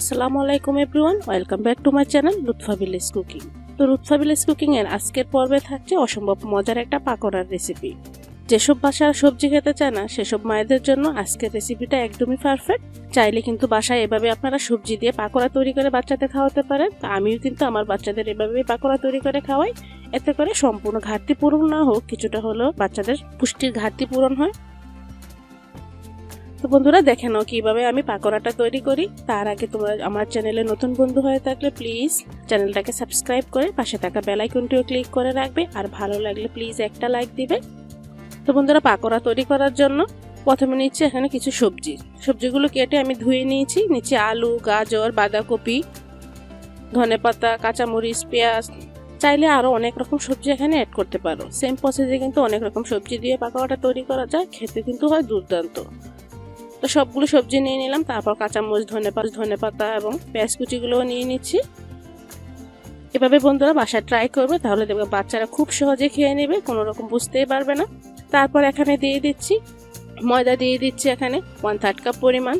আসসালামু আলাইকুম everyone, welcome back to my channel Lutfa village cooking. তো লুৎফা ভিলেজ কুকিং এর আজকের পর্বে থাকছে অসম্ভব মজার একটা পাকোড়ার রেসিপি যেসব বাসার সবজি খেতে চায় না, সেসব মায়েদের জন্য আজকের রেসিপিটা একদমই পারফেক্ট চাইলে কিন্তু বাসায় এভাবে আপনারা সবজি দিয়ে পাকোড়া তৈরি করে বাচ্চাদের খাওয়াতে পারেন। আমিও কিন্তু আমার বাচ্চাদের এভাবে পাকোড়া তৈরি করে খাওয়াই। এতে করে সম্পূর্ণ ঘাটতি পূরণ না হোক, কিছুটা হলেও বাচ্চাদের পুষ্টির ঘাটতি পূরণ হয়। তো বন্ধুরা দেখে নাও কীভাবে আমি পাকোড়াটা তৈরি করি। তার আগে তোমরা আমার চ্যানেলে নতুন বন্ধু হয়ে থাকলে প্লিজ চ্যানেলটাকে সাবস্ক্রাইব করে পাশে থাকা বেল আইকনটিও ক্লিক করে রাখবে। আর ভালো লাগলে প্লিজ একটা লাইক দিবে। তো বন্ধুরা পাকোড়া তৈরি করার জন্য প্রথমে নিচ্ছি এখানে কিছু সবজি। সবজিগুলো কেটে আমি ধুয়ে নিয়েছি। নিচে আলু, গাজর, বাঁধাকপি ধনেপাতা কাঁচামরিচ, পেঁয়াজ। চাইলে আরও অনেক রকম সবজি এখানে অ্যাড করতে পারো। সেম প্রসেসে কিন্তু অনেক রকম সবজি দিয়ে পাকোড়াটা তৈরি করা যায়। খেতে কিন্তু হয় দুর্দান্ত। তো সবগুলো সবজি নিয়ে নিলাম, তারপর কাঁচামরিচ, ধনে পাতা ধনে পাতা এবং পেঁয়াজ কুচিগুলোও নিয়ে নিচ্ছি। এভাবে বন্ধুরা বাসায় ট্রাই করবে, তাহলে দেখবে বাচ্চারা খুব সহজে খেয়ে নেবে, কোনো রকম বুঝতেই পারবে না। তারপর এখানে দিয়ে দিচ্ছি, ময়দা দিয়ে দিচ্ছি এখানে ওয়ান থার্ড কাপ পরিমাণ।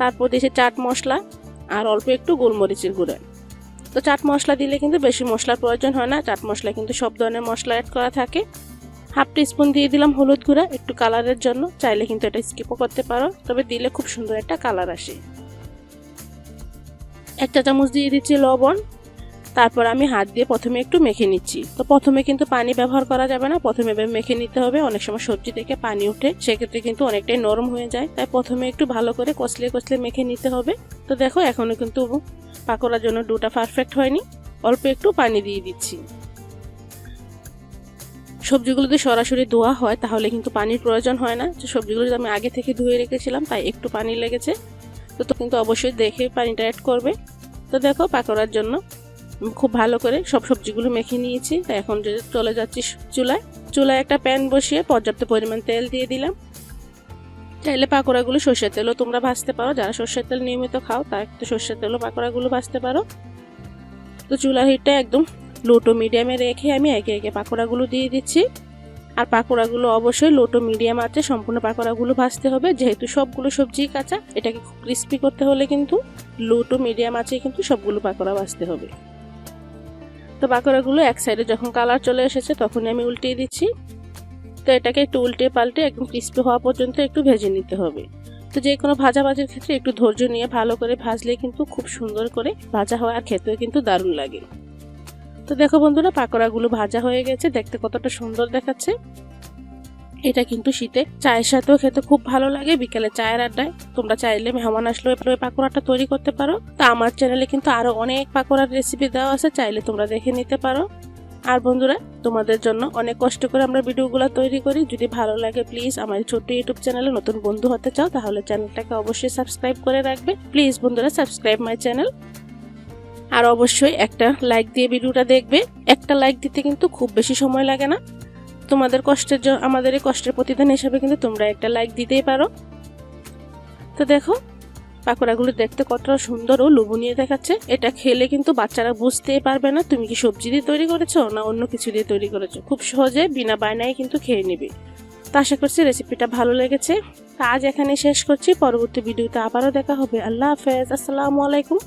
তারপর দিয়েছি চাট মশলা আর অল্প একটু গোলমরিচের গুঁড়ো। তো চাট মশলা দিলে কিন্তু বেশি মশলার প্রয়োজন হয় না, চাট মশলা কিন্তু সব ধরনের মশলা অ্যাড করা থাকে। হাফ স্পুন দিয়ে দিলাম হলুদ গুঁড়া, একটু কালারের জন্য। চাইলে কিন্তু এটা স্কিপও করতে পারো, তবে দিলে খুব সুন্দর একটা কালার আসে। একটা চামচ দিয়ে দিচ্ছি লবণ। তারপর আমি হাত দিয়ে প্রথমে একটু মেখে নিচ্ছি। তো প্রথমে কিন্তু পানি ব্যবহার করা যাবে না, প্রথমে মেখে নিতে হবে। অনেক সময় সবজি থেকে পানি উঠে, সেক্ষেত্রে কিন্তু অনেকটাই নরম হয়ে যায়। তাই প্রথমে একটু ভালো করে কষলে কষলে মেখে নিতে হবে। তো দেখো এখনও কিন্তু পাকোড়ার জন্য ডুটা পারফেক্ট হয়নি। অল্প একটু পানি দিয়ে দিচ্ছি। সবজিগুলো যদি সরাসরি ধোয়া হয়, তাহলে কিন্তু পানির প্রয়োজন হয় না। যে সবজিগুলো আমি আগে থেকে ধুয়ে রেখেছিলাম, তাই একটু পানি লেগেছে। তো তো কিন্তু অবশ্যই দেখে পানিটা অ্যাড করবে। তো দেখো পাকোড়ার জন্য খুব ভালো করে সব সবজিগুলো মেখে নিয়েছি। তাই এখন যদি চলে যাচ্ছি চুলায়। চুলায় একটা প্যান বসিয়ে পর্যাপ্ত পরিমাণ তেল দিয়ে দিলাম। চাইলে পাকোড়াগুলো সর্ষের তেলও তোমরা ভাজতে পারো। যারা সর্ষের তেল নিয়মিত খাও, তারা একটু সর্ষের তেলও পাকোড়াগুলো ভাজতে পারো। তো চুলার হিটটা একদম লো টু মিডিয়ামে রেখে আমি একে একে পাকোড়াগুলো দিয়ে দিচ্ছি। আর পাকোড়াগুলো অবশ্যই লো টু মিডিয়াম আছে সম্পূর্ণ পাকোড়াগুলো ভাজতে হবে। যেহেতু সবগুলো সবজি কাঁচা, এটাকে খুব ক্রিস্পি করতে হলে কিন্তু লো টু মিডিয়াম আছে কিন্তু সবগুলো পাকোড়া ভাজতে হবে। তো পাকোড়াগুলো এক সাইডে যখন কালার চলে এসেছে, তখনই আমি উল্টিয়ে দিচ্ছি। তো এটাকে একটু উল্টে পাল্টে একদম ক্রিস্পি হওয়া পর্যন্ত একটু ভেজে নিতে হবে। তো যে কোনো ভাজা ভাজির ক্ষেত্রে একটু ধৈর্য নিয়ে ভালো করে ভাজলে কিন্তু খুব সুন্দর করে ভাজা হয় আর খেতেও কিন্তু দারুণ লাগে। তো দেখো বন্ধুরা, পাকোড়াগুলো ভাজা হয়ে গেছে। দেখতে কতটা সুন্দর দেখাচ্ছে। এটা কিন্তু শীতে চায়ের সাথেও খেতে খুব ভালো লাগে। বিকেলে চায়ের আড্ডায় তোমরা চাইলে মেহমান আসলে ওই পাকোড়াটা তৈরি করতে পারো। তা আমার চ্যানেলে কিন্তু আরও অনেক পাকোড়ার রেসিপি দেওয়া আছে, চাইলে তোমরা দেখে নিতে পারো। আর বন্ধুরা, তোমাদের জন্য অনেক কষ্ট করে আমরা ভিডিওগুলো তৈরি করি। যদি ভালো লাগে প্লিজ আমার ছোট্ট ইউটিউব চ্যানেলে নতুন বন্ধু হতে চাও, তাহলে চ্যানেলটাকে অবশ্যই সাবস্ক্রাইব করে রাখবে। প্লিজ বন্ধুরা সাবস্ক্রাইব মাই চ্যানেল আর অবশ্যই একটা লাইক দিয়ে ভিডিওটা দেখবে। একটা লাইক দিতে কিন্তু খুব বেশি সময় লাগে না। তোমাদের কষ্টের আমাদের এই কষ্টের প্রতিদান হিসাবে কিন্তু তোমরা একটা লাইক দিতেই পারো। তো দেখো, পাকোড়াগুলো দেখতে কতটা সুন্দর ও লোভনীয় দেখাচ্ছে। এটা খেলে কিন্তু বাচ্চারা বুঝতেই পারবে না, তুমি কি সবজি দিয়ে তৈরি করেছ না অন্য কিছু দিয়ে তৈরি করেছ। খুব সহজে বিনা বায়নায় কিন্তু খেয়ে নিবে। তো আশা করছি রেসিপিটা ভালো লেগেছে। আজ এখানে শেষ করছি। পরবর্তী ভিডিওতে আবারও দেখা হবে। আল্লাহ হাফেজ। আসসালামু আলাইকুম।